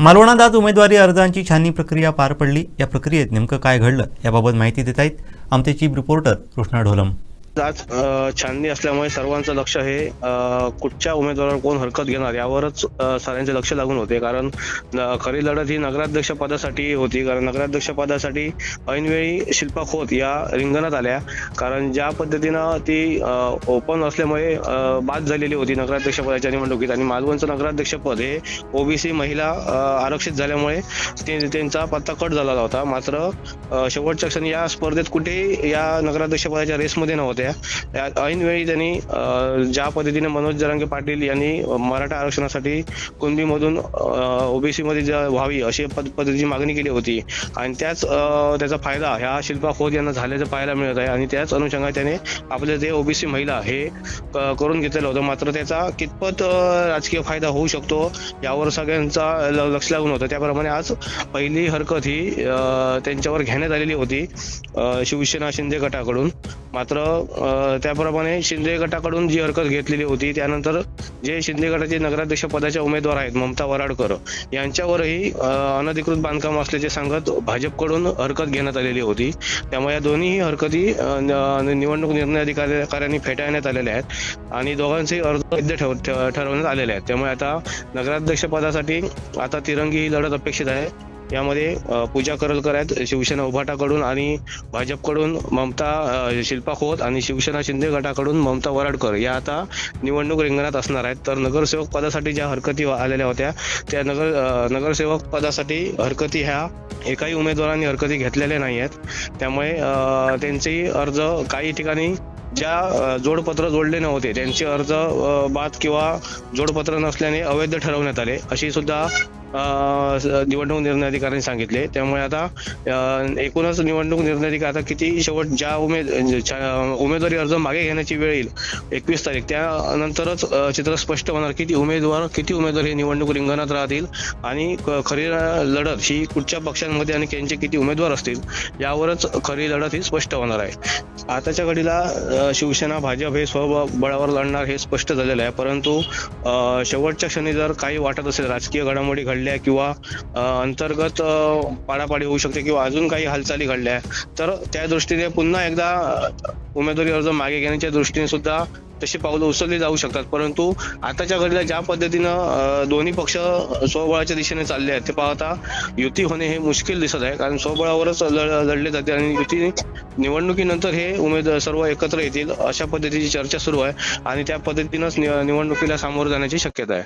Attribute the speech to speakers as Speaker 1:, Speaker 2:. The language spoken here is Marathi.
Speaker 1: मालवणात आज उमेदवारी अर्जांची छाननी प्रक्रिया पार पडली. या प्रक्रियेत नेमकं काय घडलं याबाबत माहिती देत आहेत आमचे चीफ रिपोर्टर कृष्णा ढोलम.
Speaker 2: आज छाननी असल्यामुळे सर्वांचं लक्ष हे कुठच्या उमेदवारावर कोण हरकत घेणार यावरच अ, साऱ्यांचे लक्ष लागून होते. कारण खरी लढत ही नगराध्यक्ष पदासाठी होती. कारण नगराध्यक्ष पदासाठी ऐनवेळी शिल्पा खोत या रिंगणात आल्या. कारण ज्या पद्धतीनं ती ओपन असल्यामुळे बाद झालेली होती नगराध्यक्ष पदाच्या निवडणुकीत. आणि मालवणचं नगराध्यक्ष पद हे ओबीसी महिला आरक्षित झाल्यामुळे ते त्यांचा पत्ता कट झालेला होता. मात्र शेवटच्या क्षणी या स्पर्धेत कुठेही या नगराध्यक्ष पदाच्या रेसमध्ये नव्हत्या. या ऐनवेळी त्यांनी ज्या पद्धतीने मनोज जरांगे पाटील यांनी मराठा आरक्षणासाठी कुणबीमधून ओबीसी मध्ये व्हावी अशी पद्धतीची मागणी केली होती. आणि त्याच त्याचा फायदा ह्या शिल्पा खोत यांना झाल्याचं पाहायला मिळत आहे. आणि त्याच अनुषंगाने त्याने आपले जे ओबीसी महिला हे करून घेतलेलं होतं मात्र त्याचा कितपत राजकीय फायदा होऊ शकतो यावर सगळ्यांचा ल- लक्ष लागून होतं. त्याप्रमाणे आज पहिली हरकत ही त्यांच्यावर घेण्यात आलेली होती शिवसेना शिंदे गटाकडून. मात्र त्याप्रमाणे शिंदे गटाकडून जी हरकत घेतलेली होती त्यानंतर जे शिंदे गटाचे नगराध्यक्ष पदाचे उमेदवार आहेत ममता वराडकर यांच्यावरही अनधिकृत बांधकाम असल्याचे सांगत भाजपकडून हरकत घेण्यात आलेली होती. त्यामुळे या दोन्ही हरकती निवडणूक निर्णय अधिकाऱ्यांनी फेटाळण्यात आलेल्या आहेत आणि दोघांचेही अर्ज वैध ठेव- ठरवण्यात आलेले आहेत. त्यामुळे आता नगराध्यक्ष पदासाठी आता तिरंगी ही लढत अपेक्षित आहे. यामध्ये पूजा करलकर आहेत शिवसेना उभाटाकडून आणि भाजपकडून ममता शिल्पा खोत आणि शिवसेना शिंदे गटाकडून ममता वराडकर. या आता निवडणूक रिंगणात असणार आहेत. तर नगरसेवक पदासाठी ज्या हरकती आलेल्या होत्या त्या नगर नगरसेवक पदासाठी हरकती ह्या एकाही उमेदवारांनी हरकती घेतलेल्या नाही आहेत त्यामुळे त्यांचे अर्ज काही ठिकाणी ज्या जोडपत्र जोडले नव्हते त्यांचे अर्ज बाद किंवा जोडपत्र नसल्याने अवैध ठरवण्यात आले अशी सुद्धा निवडणूक निर्णय अधिकाऱ्यांनी सांगितले. त्यामुळे आता एकूणच निवडणूक निर्णय अधिकारी आता किती शेवट ज्या उमेद उमेदवारी अर्ज मागे घेण्याची वेळ येईल एकवीस तारीख त्यानंतरच चित्र स्पष्ट होणार किती उमेदवार किती उमेदवार हे निवडणूक रिंगणात राहतील आणि खरी लढत ही कुठच्या पक्षांमध्ये आणि त्यांचे किती उमेदवार असतील यावरच खरी लढत ही स्पष्ट होणार आहे. आताच्या घडीला शिवसेना भाजप हे स्वबळावर लढणार हे स्पष्ट झालेलं आहे. परंतु शेवटच्या क्षणी जर काही वाटत असेल राजकीय घडामोडी घडल्या किंवा अंतर्गत पाडापाडी होऊ शकते किंवा अजून काही हालचाली घडल्या तर त्या दृष्टीने पुन्हा एकदा उमेदवारी अर्ज मागे घेण्याच्या दृष्टीने सुद्धा तशी पावलं उचलली जाऊ शकतात. परंतु आताच्या घडीला ज्या पद्धतीनं दोन्ही पक्ष स्वबळाच्या दिशेने चालले आहेत ते पाहता युती होणे हे मुश्किल दिसत आहे. कारण स्वबळावरच लढले जाते आणि युती निवडणुकीनंतर हे उमेद सर्व एकत्र येतील अशा पद्धतीची चर्चा सुरू आहे आणि त्या पद्धतीनंच निवडणुकीला सामोरं जाण्याची शक्यता आहे.